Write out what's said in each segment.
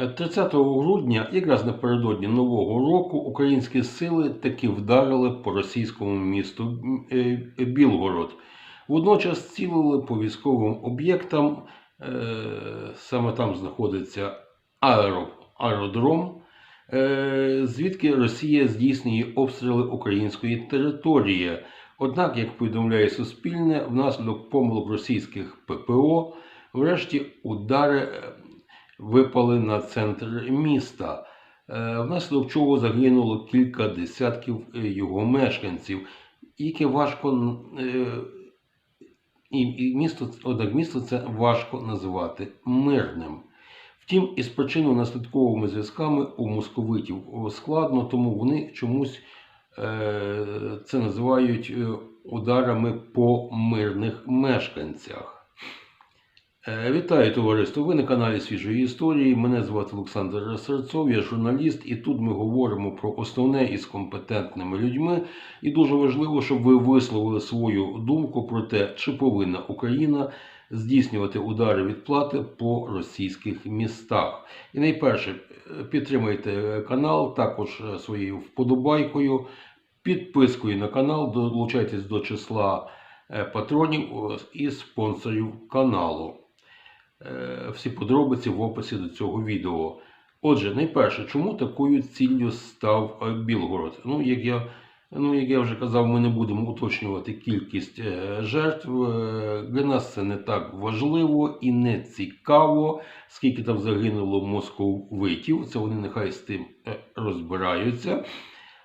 Е, 30 грудня, якраз напередодні Нового року, українські сили таки вдарили по російському місту е, Білгород. Водночас цілили по військовим об'єктам. е, Саме там знаходиться аеродром, е, звідки Росія здійснює обстріли української території. Однак, як повідомляє Суспільне, внаслідок помилок російських ППО, врешті удари е, випали на центр міста, е, внаслідок чого загинуло кілька десятків е, його мешканців, яке важко е, і, місто, однак місто це важко називати мирним. Втім, із причинно-наслідковими зв'язками у московитів складно, тому вони чомусь це називають ударами по мирних мешканцях. Е, Вітаю товариство! Ви на каналі Свіжої історії. Мене звати Олександр Серцов, я журналіст, і тут ми говоримо про основне із компетентними людьми. І дуже важливо, щоб ви висловили свою думку про те, чи повинна Україна здійснювати удари відплати по російських містах. І найперше, е, підтримайте канал також е, своєю вподобайкою, підпискою на канал, долучайтесь до числа патронів і спонсорів каналу. Е, Всі подробиці в описі до цього відео. Отже, найперше, чому такою ціллю став е, Білгород? Ну, як я, ну, як я вже казав, ми не будемо уточнювати кількість е, жертв. Для нас це не так важливо і не цікаво, скільки там загинуло московитів. Це вони нехай з тим розбираються.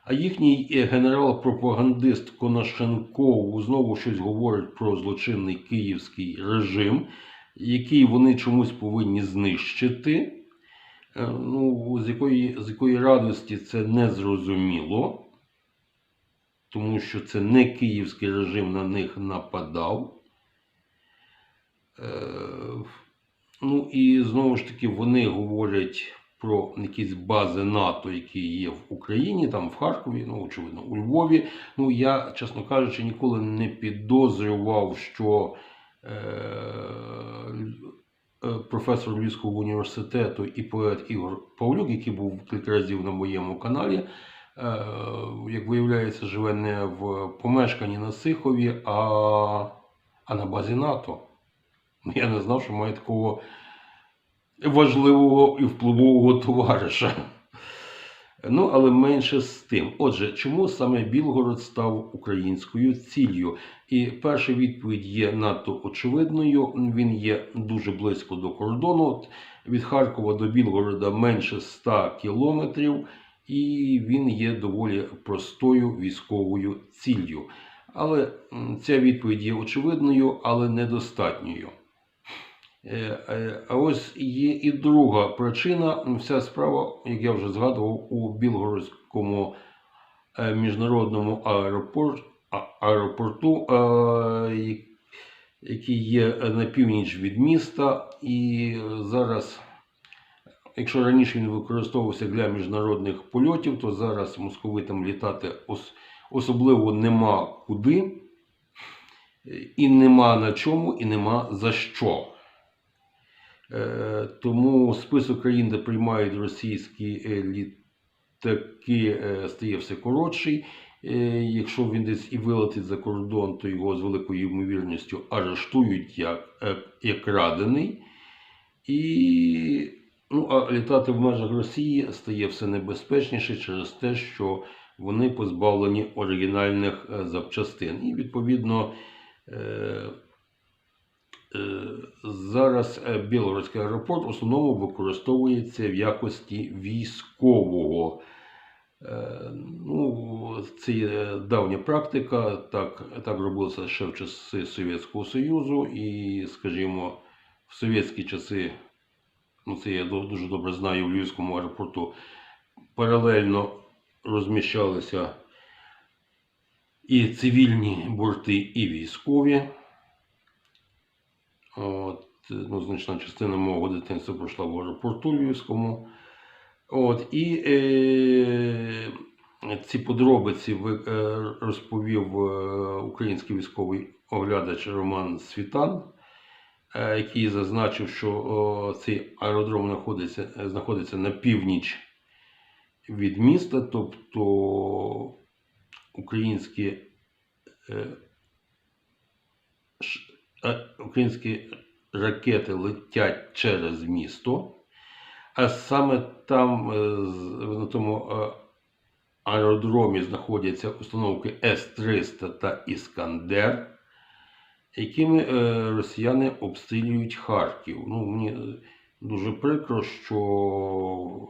А їхній генерал-пропагандист Конашенков знову щось говорить про злочинний київський режим, який вони чомусь повинні знищити. Е, Ну, з якої, з якої радості це не зрозуміло, тому що це не київський режим на них нападав. Е, Ну і знову ж таки вони говорять про якісь бази НАТО, які є в Україні, там в Харкові, ну, очевидно, у Львові. Ну, я, чесно кажучи, ніколи не підозрював, що професор Львівського університету і поет Ігор Павлюк, який був кілька разів на моєму каналі, е, як виявляється, живе не в помешканні на Сихові, а, а на базі НАТО. Я не знав, що має такого важливого і впливового товариша. Ну, але менше з тим. Отже, чому саме Білгород став українською ціллю? І перша відповідь є надто очевидною. Він є дуже близько до кордону. Від Харкова до Білгорода менше 100 кілометрів, і він є доволі простою військовою ціллю. Але ця відповідь є очевидною, але недостатньою. Е, е, А ось є і друга причина. Вся справа, як я вже згадував, у Білгородському е, міжнародному аеропорт, аеропорту, який є на північ від міста. І зараз, якщо раніше він використовувався для міжнародних польотів, то зараз московитам літати особливо нема куди, і нема на чому, і нема за що. Е, Тому список країн, де приймають російські літаки, е, стає все коротший. Е, Якщо він десь і вилетить за кордон, то його з великою ймовірністю арештують як, як крадений. І ну, а літати в межах Росії стає все небезпечніше через те, що вони позбавлені оригінальних запчастин. І відповідно. Е, Зараз е, Білгородський аеропорт в основному використовується в якості військового. Е, Ну, це є давня практика, так, так робилося ще в часи Совєтського Союзу, і, скажімо, в совєтські часи, ну це я дуже добре знаю, в Львівському аеропорту паралельно розміщалися і цивільні борти, і військові. От, ну, значна частина мого дитинства пройшла в аеропорту Львівському. От, і е, ці подробиці е, розповів е, український військовий оглядач Роман Світан. е, який зазначив, що цей аеродром знаходиться, знаходиться на північ від міста, тобто українські, українські ракети летять через місто, а саме там е, на тому е, аеродромі знаходяться установки С-300 та Іскандер, якими е, росіяни обстрілюють Харків. Ну, мені е, дуже прикро, що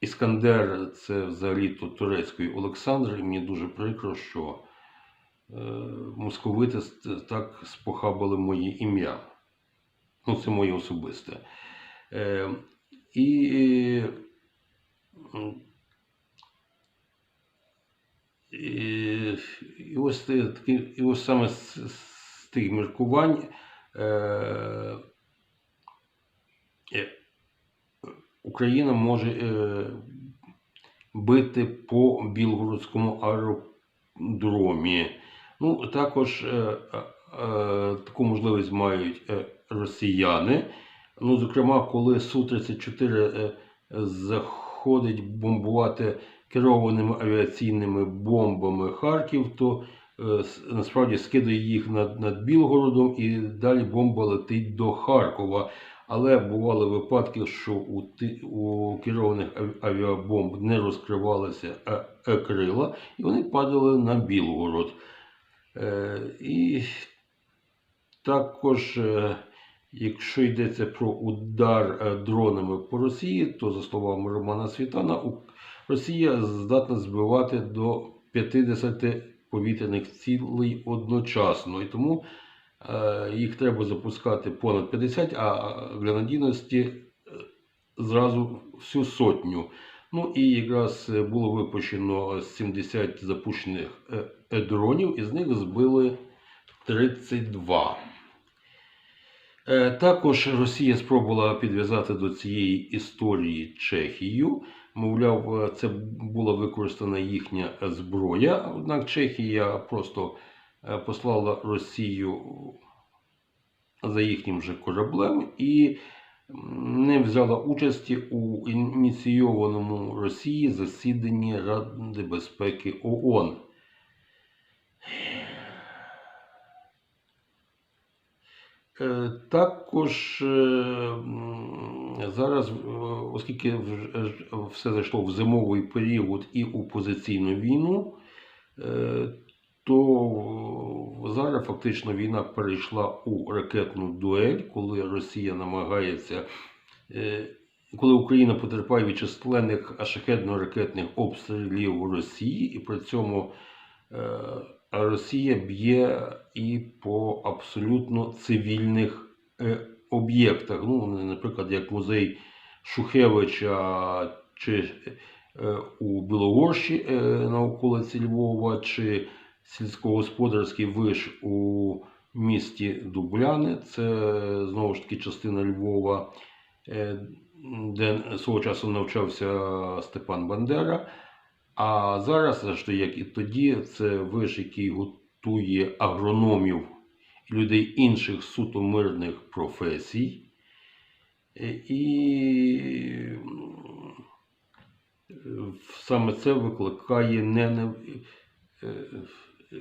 Іскандер це взагалі-то турецької Олександр, і мені дуже прикро, що е, московити так спохабили моє ім'я. Ну, це моє особисте. Е, і, і, і ось і ось саме з, з тих міркувань е, е, Україна може е, бити по Білгородському аеродромі. Ну, також е, е, е, таку можливість мають е, росіяни. Ну, зокрема, коли Су-34 е, заходить бомбувати керованими авіаційними бомбами Харків, то е, насправді скидає їх над, над Білгородом і далі бомба летить до Харкова. Але бували випадки, що у, у керованих авіабомб не розкривалися крила, і вони падали на Білгород. Е, і також, е, якщо йдеться про удар е, дронами по Росії, то, за словами Романа Світана, Росія здатна збивати до 50 повітряних цілей одночасно. І тому їх треба запускати понад 50, а для надійності зразу всю сотню. Ну і якраз е, було випущено 70 запущених е, е, дронів, із них збили 32. Е, Також Росія спробувала підв'язати до цієї історії Чехію. Мовляв, е, це була використана їхня зброя. Однак Чехія просто е, послала Росію за їхнім же кораблем і не взяла участі у ініційованому Росії засіданні Ради безпеки ООН. Е, Також е, зараз, е, оскільки все зайшло в зимовий період і у позиційну війну, то зараз фактично війна перейшла у ракетну дуель, коли Росія намагається, е, коли Україна потерпає від численних шахетно-ракетних обстрілів Росії, і при цьому е, Росія б'є і по абсолютно цивільних е, об'єктах. Ну, наприклад, як музей Шухевича чи е, у Білогорщі е, на околиці Львова, чи сільськогосподарський виш у місті Дубляни. Це знову ж таки частина Львова, е, де свого часу навчався Степан Бандера. А зараз, як і тоді, це виш, який готує агрономів людей інших суто мирних професій. Е, І саме це викликає не,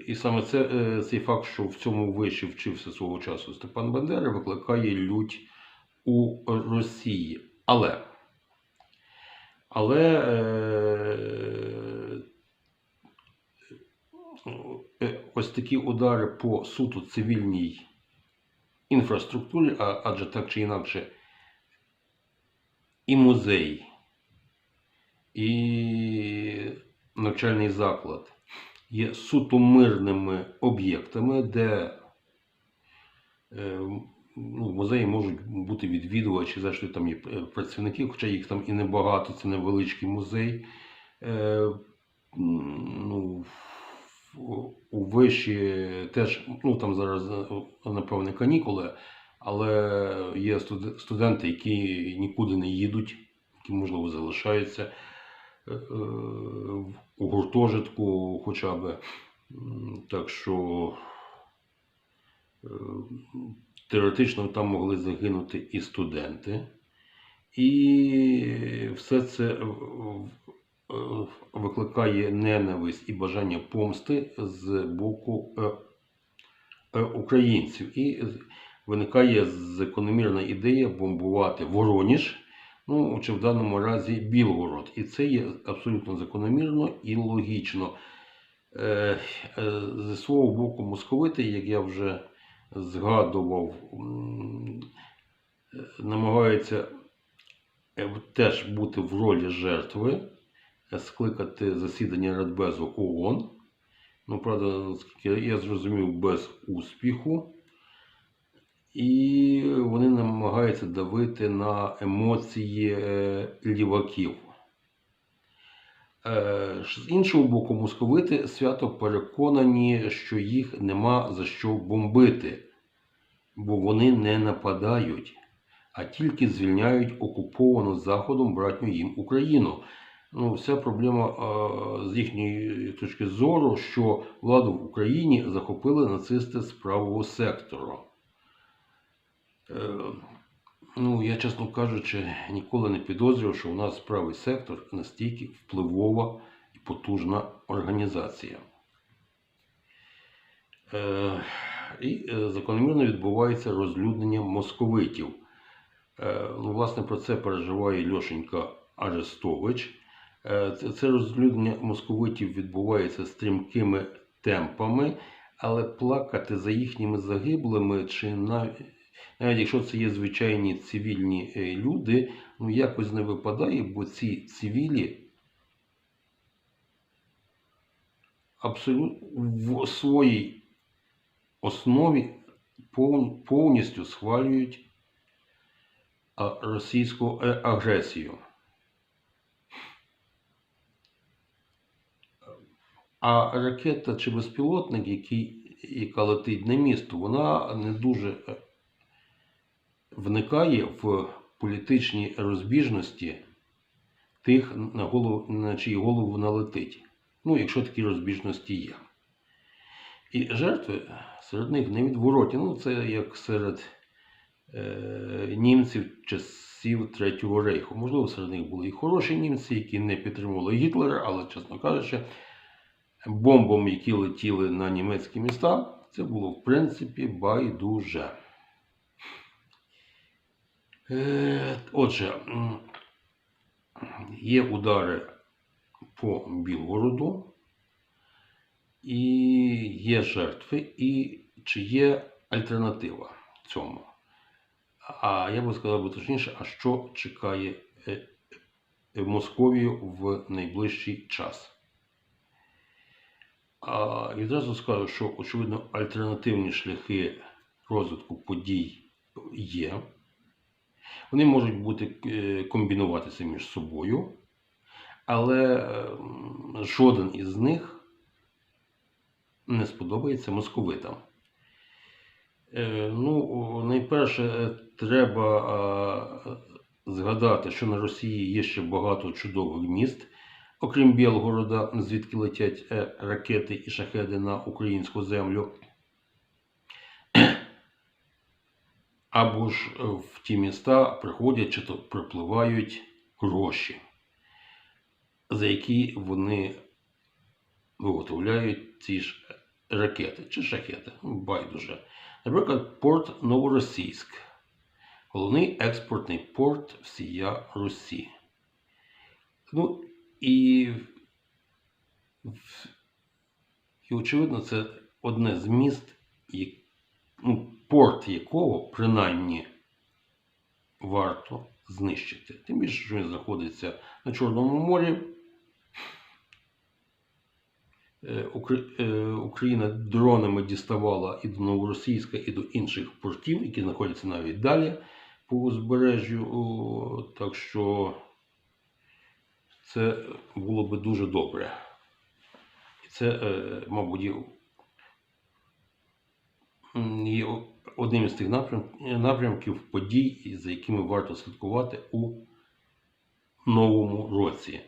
і саме це, е, цей факт, що в цьому виші вчився свого часу Степан Бандера, викликає лють у Росії. Але але е, е, ось такі удари по суто цивільній інфраструктурі, а, адже так чи інакше, і музей, і навчальний заклад є суто мирними об'єктами, де е, ну, в музеї можуть бути відвідувачі, зрештою там є е, працівники, хоча їх там і небагато, це невеличкий музей. Е, ну, у виші теж, ну там зараз, напевне, канікули, але є студ- студенти, які нікуди не їдуть, які, можливо, залишаються у гуртожитку хоча б. Так що Е, Теоретично там могли загинути і студенти. І все це викликає ненависть і бажання помсти з боку е, е, українців. І виникає закономірна ідея бомбувати Вороніж, ну чи в даному разі Білгород. І це є абсолютно закономірно і логічно. Е, е, Зі свого боку, московити, як я вже згадував, намагаються е, теж бути в ролі жертви, скликати засідання Радбезу ООН. Ну, правда, наскільки я зрозумів, без успіху. І вони намагаються давити на емоції е, ліваків. Е, З іншого боку, московити свято переконані, що їх нема за що бомбити, бо вони не нападають, а тільки звільняють окуповану Заходом братню їм Україну. Ну, вся проблема е, з їхньої точки зору, що владу в Україні захопили нацисти з правого сектору. Е, Ну, я, чесно кажучи, ніколи не підозрював, що у нас правий сектор настільки впливова і потужна організація. Е, і е, закономірно відбувається розлюднення московитів. Ну, власне, про це переживає Льошенька Арестович. Це розлюднення московитів відбувається стрімкими темпами, але плакати за їхніми загиблими чи навіть навіть якщо це є звичайні цивільні е, люди, ну якось не випадає, бо ці цивілі абсолютно в своїй основі повністю схвалюють російську е, агресію. А ракета чи безпілотник, який, яка летить на місто, вона не дуже е, вникає в політичні розбіжності тих, на, голову, на чиї голову вона летить. Ну, якщо такі розбіжності є. І жертви серед них невідворотні. Ну, це як серед е, німців часів Третього рейху. Можливо, серед них були і хороші німці, які не підтримували Гітлера, але, чесно кажучи, бомбам, які летіли на німецькі міста, це було в принципі байдуже. Е, Отже, є удари по Білгороду, і є жертви, і чи є альтернатива цьому? А я би сказав би точніше, а що чекає е, е, Московію в найближчий час? А відразу скажу, що очевидно альтернативні шляхи розвитку подій є. Вони можуть бути е, комбінуватися між собою, але жоден із них не сподобається московитам. Е, Ну, найперше, е, треба згадати, що на Росії є ще багато чудових міст, окрім Білгорода, звідки летять ракети і шахеди на українську землю. Або ж е, в ті міста приходять чи то припливають гроші, за які вони виготовляють ці ж ракети чи шахети. Байдуже. Наприклад, порт Новоросійськ. Головний експортний порт всія Русі. Ну і, і очевидно, це одне з міст, як- ну, порт якого принаймні варто знищити. Тим більше, що він знаходиться на Чорному морі. Е, е, Україна дронами діставала і до Новоросійська, і до інших портів, які знаходяться навіть далі по узбережжю. Так що це було би дуже добре. І це, е, мабуть, є, одним із тих напрямків подій, за якими варто слідкувати у новому році.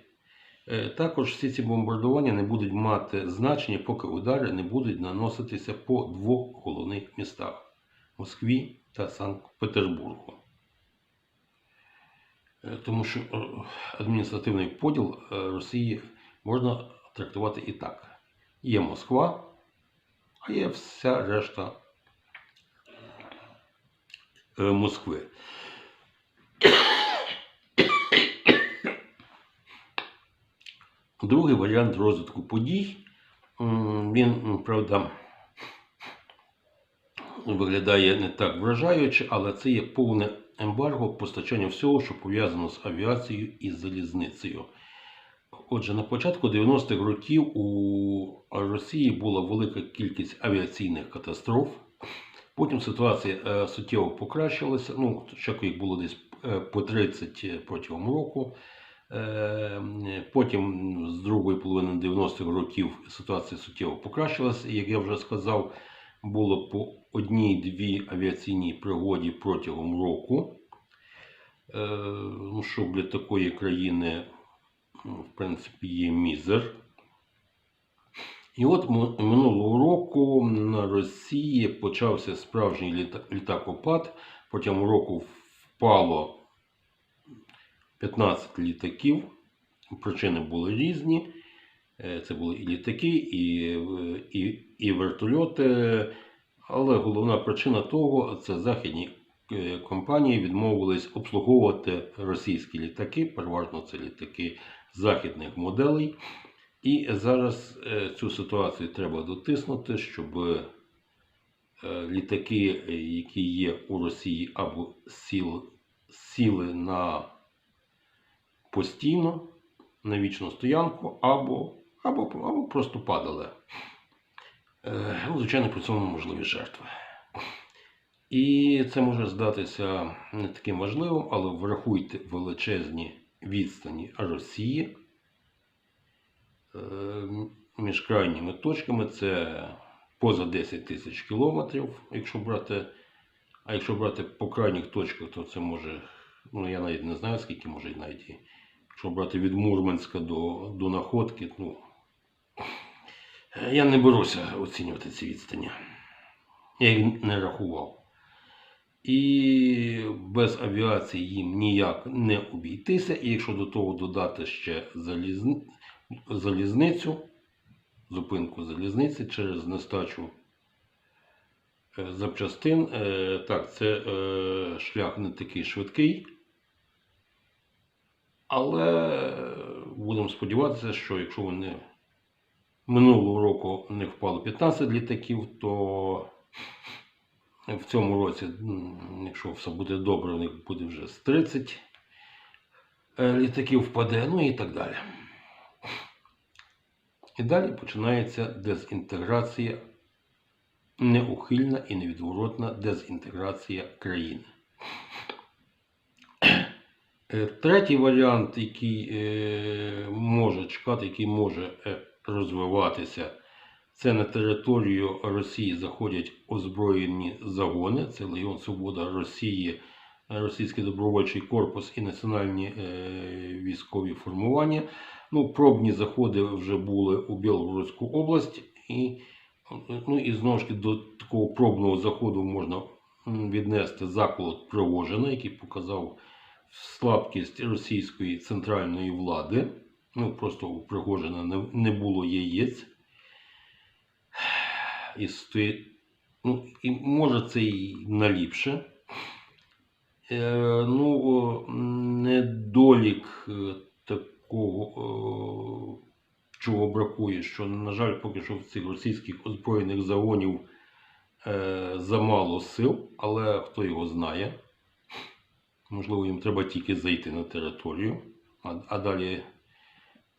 Е, Також всі ці бомбардування не будуть мати значення, поки удари не будуть наноситися по двох головних містах Москві та Санкт-Петербургу. Е, Тому що е, адміністративний поділ е, Росії можна трактувати і так: є Москва, а є вся решта е, Москви. Другий варіант розвитку подій. Він, правда, виглядає не так вражаюче, але це є повне ембарго постачання всього, що пов'язано з авіацією і залізницею. Отже, на початку 90-х років у Росії була велика кількість авіаційних катастроф. Потім ситуація е, суттєво покращилася. Ну, спочатку їх було десь е, по 30 протягом року. Е, Потім з другої половини 90-х років ситуація суттєво покращилася. Як я вже сказав, було по одній-дві авіаційній пригоді протягом року. Е, Ну, що для такої країни, ну, в принципі, є мізер. І от минулого року на Росії почався справжній літа- літакопад. Протягом року впало 15 літаків. Причини були різні. Е, Це були і літаки, і, е, і, і вертольоти. Але головна причина того це західні е, компанії відмовились обслуговувати російські літаки, переважно це літаки західних моделей. І зараз е, цю ситуацію треба дотиснути, щоб е, літаки, е, які є у Росії, або сіл, сіли на постійно, на вічну стоянку, або, або, або просто падали. Ну, звичайно, при цьому можливі жертви. І це може здатися не таким важливим, але врахуйте величезні відстані Росії між крайніми точками. Це поза 10 тисяч кілометрів, якщо брати. А якщо брати по крайніх точках, то це може, ну я навіть не знаю, скільки може навіть. і- Якщо брати від Мурманська до, до Находки, ну я не беруся оцінювати ці відстані. Я їх не рахував. І без авіації їм ніяк не обійтися. І якщо до того додати ще залізни... залізницю, зупинку залізниці через нестачу е, запчастин, е, так, це е, шлях не такий швидкий. Але будемо сподіватися, що якщо вони минулого року не впало 15 літаків, то в цьому році, якщо все буде добре, у них буде вже з 30 е, літаків впаде, ну і так далі. І далі починається дезінтеграція, неухильна і невідворотна дезінтеграція країни. Е, Третій варіант, який е, може чекати, який може е, розвиватися, це на територію Росії заходять озброєні загони. Це Легіон Свобода Росії, Російський добровольчий корпус і національні військові формування. Ну, пробні заходи вже були у Білгородську область, і, ну, і знову ж до такого пробного заходу можна віднести заколот Пригожина, який показав слабкість російської центральної влади. Ну, просто у Пригожина не, було яєць. І, сто... ну, і може це і наліпше. Е, ну, недолік е, чого бракує, що, на жаль, поки що в цих російських озброєних загонів е, замало сил, але хто його знає. Можливо, їм треба тільки зайти на територію, а, а далі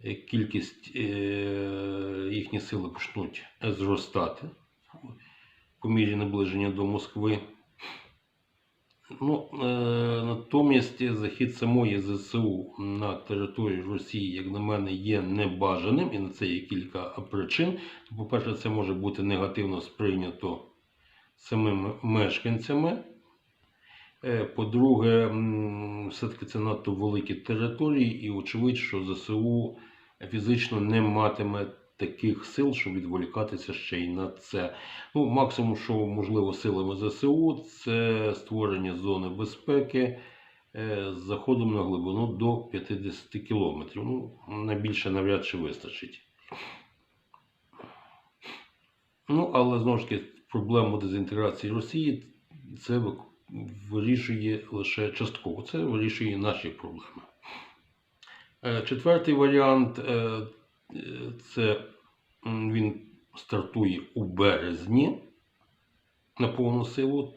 е, кількість е, їхні сили почнуть зростати по мірі наближення до Москви. Ну, е, натомість захід самої ЗСУ на територію Росії, як на мене, є небажаним, і на це є кілька причин. По-перше, це може бути негативно сприйнято самими мешканцями. Е, По-друге, все-таки це надто великі території, і очевидь, що ЗСУ фізично не матиме таких сил, щоб відволікатися ще й на це. Ну, максимум, що можливо силами ЗСУ, це створення зони безпеки е, з заходом на глибину до 50 кілометрів. Ну, на більше навряд чи вистачить. Ну, але знову ж таки, проблему дезінтеграції Росії це вирішує лише частково. Це вирішує наші проблеми. Е, Четвертий варіант е, це він стартує у березні на повну силу.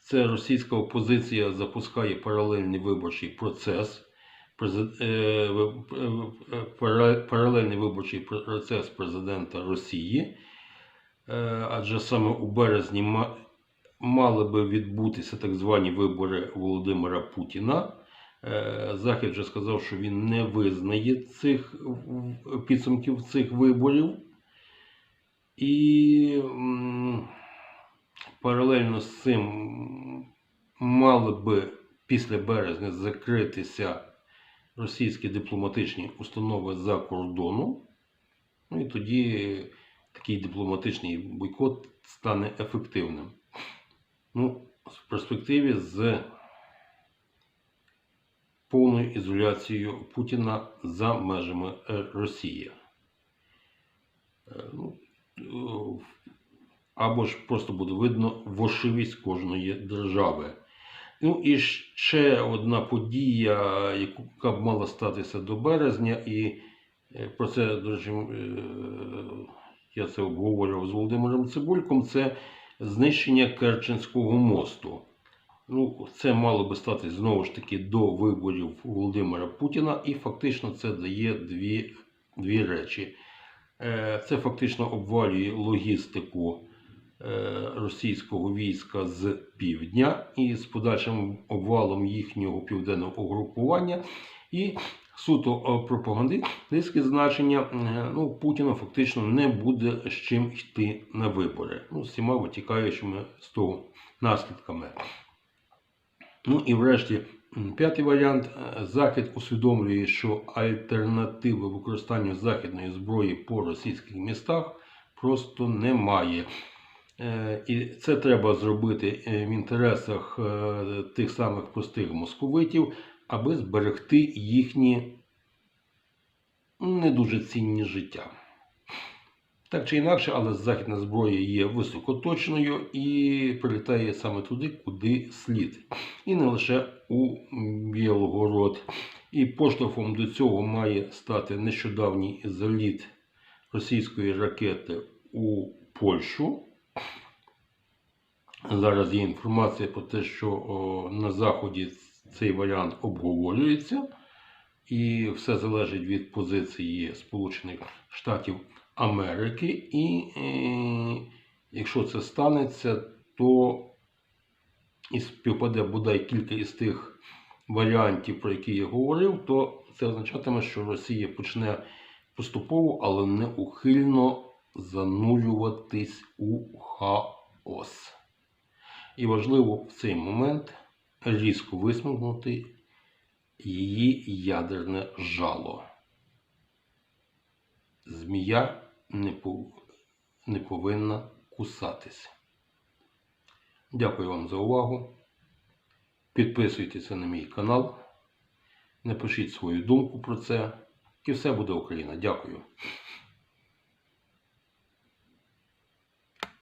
Це російська опозиція запускає паралельний виборчий процес. Е, е, пара- Паралельний виборчий процес президента Росії. Е, Адже саме у березні мали би відбутися так звані вибори Володимира Путіна. Е, Захід вже сказав, що він не визнає цих підсумків цих виборів. І паралельно з цим мали би після березня закритися російські дипломатичні установи за кордоном. Ну і тоді такий дипломатичний бойкот стане ефективним. Ну, в перспективі з повною ізоляцією Путіна за межами е, Росії. Е, Ну, е, або ж просто буде видно вошивість кожної держави. Ну і ще одна подія, яка б мала статися до березня, і про це, до речі, я це обговорював з Володимиром Цибульком, це знищення Керченського мосту. Ну, це мало би стати знову ж таки до виборів Володимира Путіна, і фактично це дає дві, дві речі. Е, Це фактично обвалює логістику е, російського війська з півдня і з подальшим обвалом їхнього південного угрупування. І суто е, пропагандистське значення ну, Путіна фактично не буде з чим йти на вибори. Ну, з всіма витікаючими з того наслідками. Ну і врешті, п'ятий варіант. Е, Захід усвідомлює, що альтернативи використанню західної зброї по російських містах просто немає. Е, І це треба зробити е, в інтересах тих самих простих московитів, аби зберегти їхні не дуже цінні життя. Так чи інакше, але західна зброя є високоточною і прилітає саме туди, куди слід. І не лише у Білгород. І поштовхом до цього має стати нещодавній заліт російської ракети у Польщу. Зараз є інформація про те, що о, на Заході цей варіант обговорюється, і все залежить від позиції Сполучених Штатів Америки. І е, якщо це станеться, то і співпаде бодай кілька із тих варіантів, про які я говорив, то це означатиме, що Росія почне поступово, але неухильно занурюватись у хаос. І важливо в цей момент різко висмикнути її ядерне жало. Змія не, пов... не повинна кусатися. Дякую вам за увагу. Підписуйтеся на мій канал. Напишіть свою думку про це. І все буде Україна. Дякую.